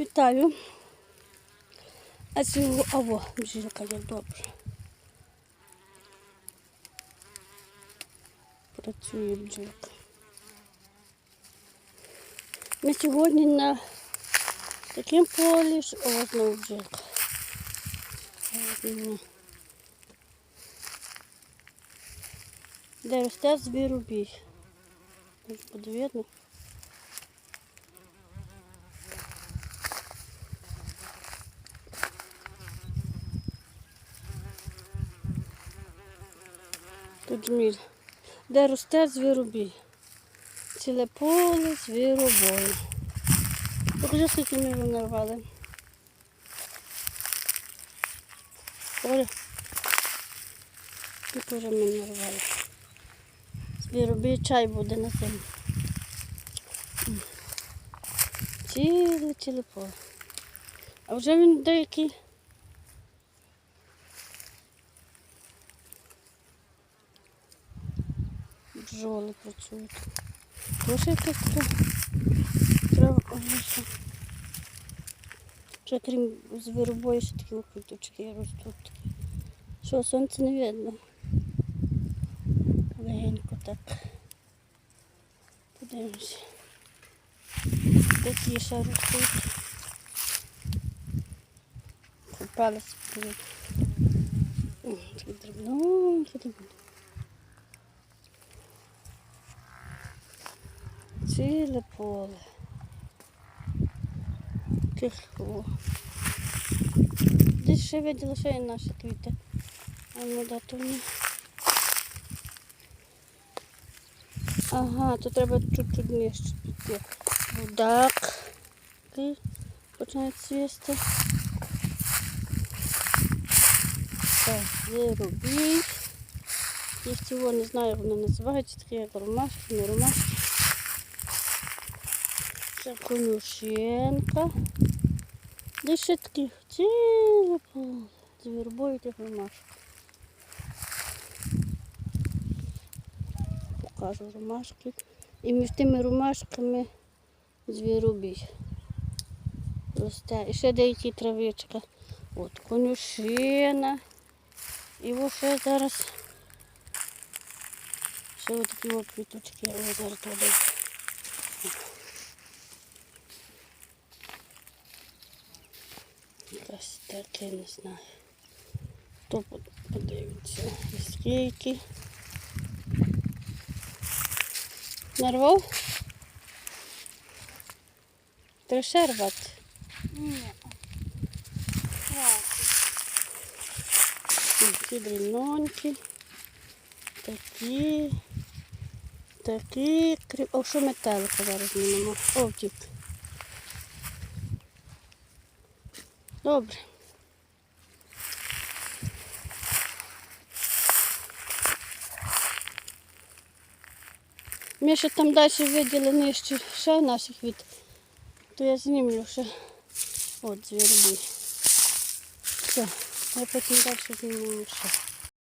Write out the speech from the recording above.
Вітаю. А цього, аво, бджілка є добре. Працює бджілка. Ми сьогодні на такому полі ж о, знову бджілка. Де росте звіробій. Може буде видно. Тут. Де росте звіробій. Ціле поле звіробою. Покажи, скільки ми його нарвали. Оля. Тут теж ми нарвали. Звіробій чай буде на зиму. М. Ціле, ціле поле. А вже він деякий. Бджоли працюють. Така трава лише. Ще крім звіробою, ще такі квіточки ростуть. Що, сонце не видно. Легенько так. Подивимося. Такі ще ростуть. Купалися. Такі дрібненькі, дрібненькі. Ціле поле. Тихо. Десь ще виділа, що є наші квіти. А ну да, то ні. Ага, то треба чуть-чуть нижче піти. Будак. Такий починає цвісти. Так, вирубій. Їх цього не знаю, як вони називаються, такі як ромашки, не ромашки. Це конюшенка. Де ще такі ціле. З вірбою тих ромашок. Покажу ромашки. І між тими ромашками звіробій. Росте. І ще деякі травичка. От конюшина. І ось ще зараз. Ще ось такі от квіточки. Ось зараз туди. Якась таке, не знаю. Хто под- подивиться? Скільки? Нарвав? Треба рвати. Ні. Такі дрібненькі. Такі. Такі. крі- О, що метелика зараз знімемо. О, втік. Добре. Ми ще там далі виділи нижче ще наших від, то я знімлю ще. От звіробій. Все, я потім далі зніму ще.